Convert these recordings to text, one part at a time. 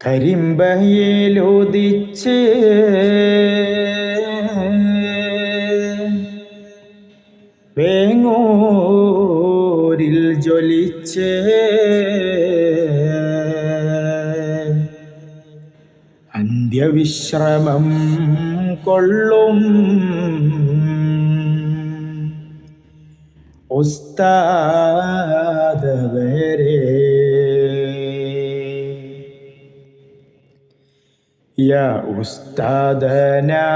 കരിമ്പയിലുദിച്ച് വേങ്ങൂരിൽ ജ്വലിച്ച് അന്ത്യവിശ്രമം കൊള്ളും. ഉസ്താദ് يا أستاذنا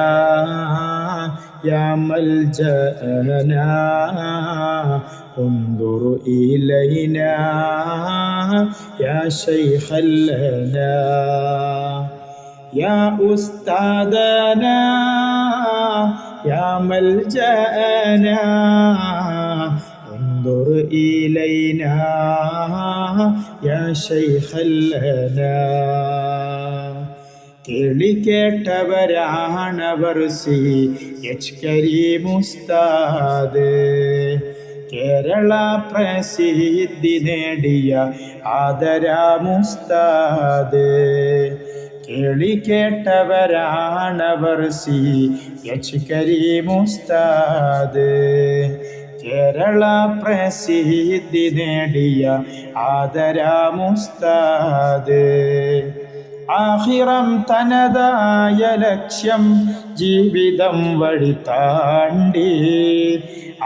يا ملجأنا انظر إلينا يا شيخ لنا يا أستاذنا يا ملجأنا انظر إلينا يا شيخ لنا. കേളി കേട്ടവരാണവർ സി എച്ച് കരീമുസ്താദ് കേരള പ്രസിദ്ധി നേടിയ ആദരാമുസ്താദ് കേളി കേട്ടവരാണവർ സി എച്ച് കരീമുസ്താദ് കേരള പ്രസിദ്ധി നേടിയ ആദരാമുസ്താദ് ആഹിറം തനതായ ലക്ഷ്യം ജീവിതം വഴി താണ്ടി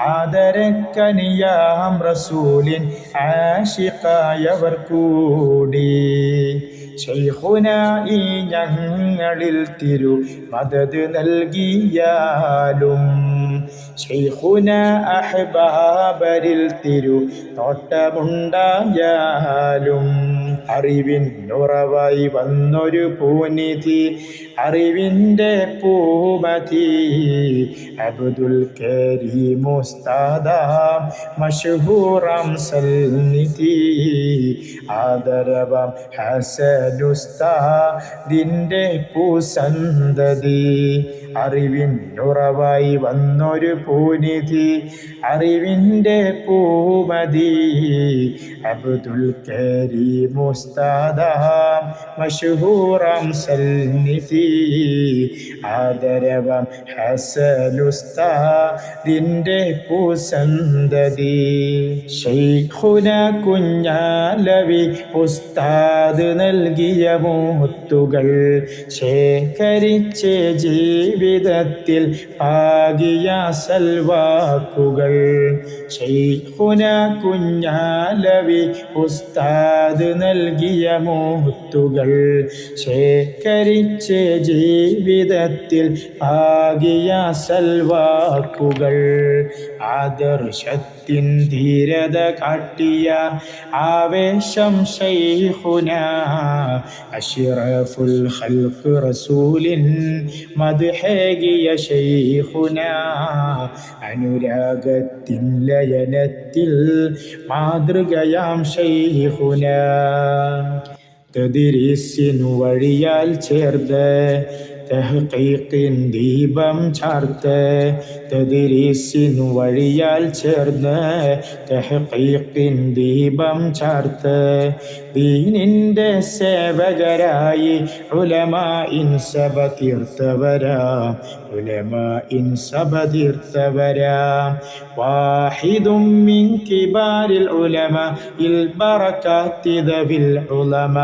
ആദരക്കനിയാം റസൂലിൻ ആഷിഖായവർ കൂടി ശൈഹുന ഈ ഞങ്ങളിൽ തിരു മദത് നൽകിയാലും ശൈഹുന അഹ്ബാബരിൽ തിരു തോട്ടമുണ്ടായാലും അറിവിൻ ഉറവായി വന്നൊരു പൂനിധി അറിവിന്റെ പൂമതി. അബ്ദുൽ കരീമുസ്താദാം മഷഹൂറാം സൽനിധി ആദരവാം ഹസനുസ്താദിന്റെ പൂസന്തതി. അറിവിൻ ഉറവായി വന്നൊരു പൂനിധി അറിവിന്റെ പൂമതി. അബ്ദുൽ കരീമുസ്താദാം മഷഹൂറാം സൽനിധി ആദരവം ഹസലുസ്താദിന്റെ പൂസന്തതി. ശൈഖുന കുഞ്ഞാലവി ഉസ്താദ് നൽകിയ മൂത്തുകൾ ശേഖരിച്ച് ജീവിതത്തിൽ പാകിയ സൽവാക്കുകൾ. ശൈഖുന കുഞ്ഞാലവി ഉസ്താദ് നൽകിയ മൂത്തുകൾ. ശേഖരിച്ച് ജീവിതത്തിൽ ആകിയ സൽവാക്കുകൾ. ധീരത കാട്ടിയ ആവേശം ശൈഹുന അഷിറഫുൽ ഖൽഖ് റസൂലിൻ മദ്ഹേകിയ ശൈഹുന അനുരാഗത്തിൻ ലയനത്തിൽ മാതൃകയാം ശൈഹുന തദിരിസിനു വഴിയാൽ ചേർത്ത് തെഹ്ഖീഖിൻ ദീപം ചാർത്ത് തദിരീസിനു വഴിയാൽ ചേർന്ന് തെഹ്ഖീഖിൻ ദീപം ചാർത്ത്. ദീനിന്റെ സേവകരായി ഉലമാഇൻ സഭ തീർത്തവരാം ഉലമാഇൻ സഭ തീർത്തവരാം. വാഹിദും മിൻ കിബാരിൽ ഉലമ ഇൽ ബറകാത്തി ദവിൽ ഉലമ.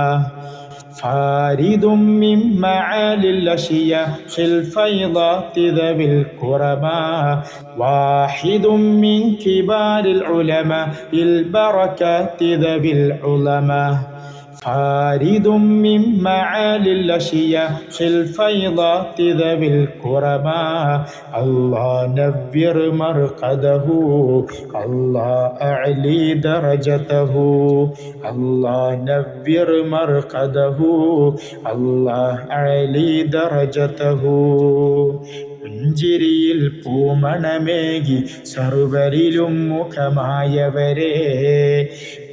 فارد من معالي الأشياء الفيضات ذوي الكرماء واحد من كبار العلماء البركات ذوي العلماء. فارد من معالي الأشياء الفيضات ذوي الكرماء. الله نبر مرقده الله أعلي درجته. الله نبر مرقده الله أعلي درجته. പുഞ്ചിരിയിൽ പൂമണമേകി സർവരിലും മുഖമായവരെ.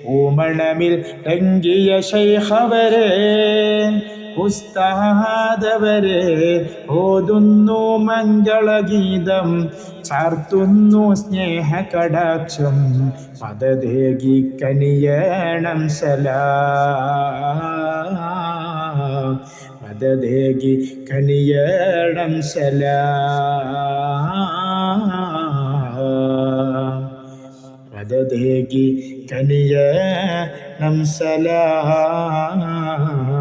പൂമണമിൽ രംഗിയ ശൈഹവരെ ഉസ്താദവരെ ഓതുന്നു മംഗളഗീതം ചാർത്തുന്നു സ്നേഹകടാക്ഷം മതദേകി കനിയണം സലാ. മദദേകി കനിയണം സലാം. കനിയ നം സലാം.